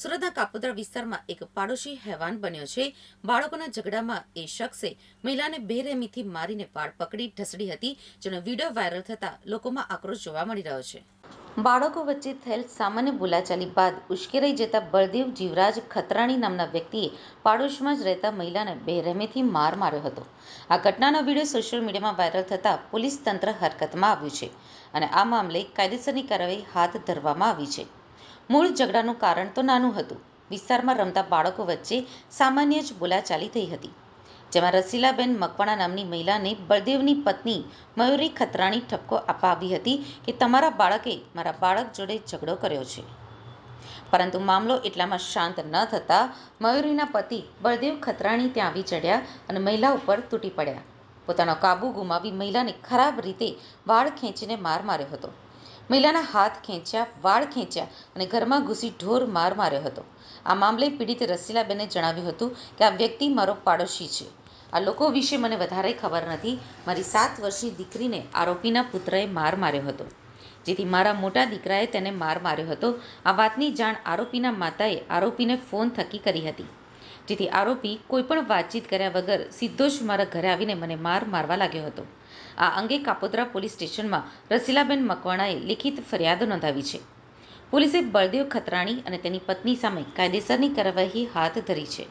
સુરતના કાપોદ્રા વિસ્તારમાં એક પાડોશી હેવાન બન્યો છે. બાળકોના ઝઘડામાં એ શખ્સે મહિલાને બેરહેમીથી મારીને વાળ પકડી ઢસડી હતી, જેનો વીડિયો વાયરલ થતા લોકોમાં આક્રોશ જોવા મળી રહ્યો છે. બાળકો વચ્ચે થયેલ સામાન્ય બોલાચાલી બાદ ઉશ્કેરાઈ જતા બળદેવ જીવરાજ ખતરાણી નામના વ્યક્તિએ પાડોશમાં જ રહેતા મહિલાને બેરહેમીથી માર માર્યો હતો. આ ઘટનાનો વીડિયો સોશિયલ મીડિયામાં વાયરલ થતાં પોલીસ તંત્ર હરકતમાં આવ્યું છે અને આ મામલે કાયદેસરની કાર્યવાહી હાથ ધરવામાં આવી છે. મૂળ ઝઘડાનું કારણ તો નાનું હતું. વિસ્તારમાં રમતા બાળકો વચ્ચે સામાન્ય જ બોલાચાલી થઈ હતી. જેમાં રસીલાબેન મકવાણા નામની મહિલાને બળદેવની પત્ની મયુરી ખતરાણી ઠપકો અપાવી હતી કે તમારા બાળકે મારા બાળક જોડે ઝઘડો કર્યો છે. પરંતુ મામલો એટલામાં શાંત ન થતાં મયુરીના પતિ બળદેવ ખતરાણી ત્યાં આવી ચડ્યા અને મહિલા ઉપર તૂટી પડ્યા. પોતાનો કાબુ ગુમાવી મહિલાને ખરાબ રીતે વાળ ખેંચીને માર માર્યો હતો. મહિલાના હાથ ખેંચ્યા, વાળ ખેંચ્યા અને ઘરમાં ઘૂસી ઢોર માર માર્યો હતો. આ મામલે પીડિત રસીલાબેને જણાવ્યું હતું કે આ વ્યક્તિ મારો પાડોશી છે. આ લોકો વિશે મને વધારે ખબર નથી. મારી સાત વર્ષની દીકરીને આરોપીના પુત્રએ માર માર્યો હતો. જેથી મારા મોટા દીકરાએ તેને માર માર્યો હતો. આ વાતની જાણ આરોપીના માતાએ આરોપીને ફોન થકી કરી હતી. જેથી આરોપી કોઈપણ વાતચીત કર્યા વગર સીધો જ મારા ઘરે આવીને મને માર મારવા લાગ્યો હતો. આ અંગે કાપોદ્રા પોલીસ સ્ટેશનમાં રસીલાબેન મકવાણાએ લિખિત ફરિયાદ નોંધાવી છે. પોલીસે બળદેવ ખતરાણી અને તેની પત્ની સામે કાયદેસરની કાર્યવાહી હાથ ધરી છે.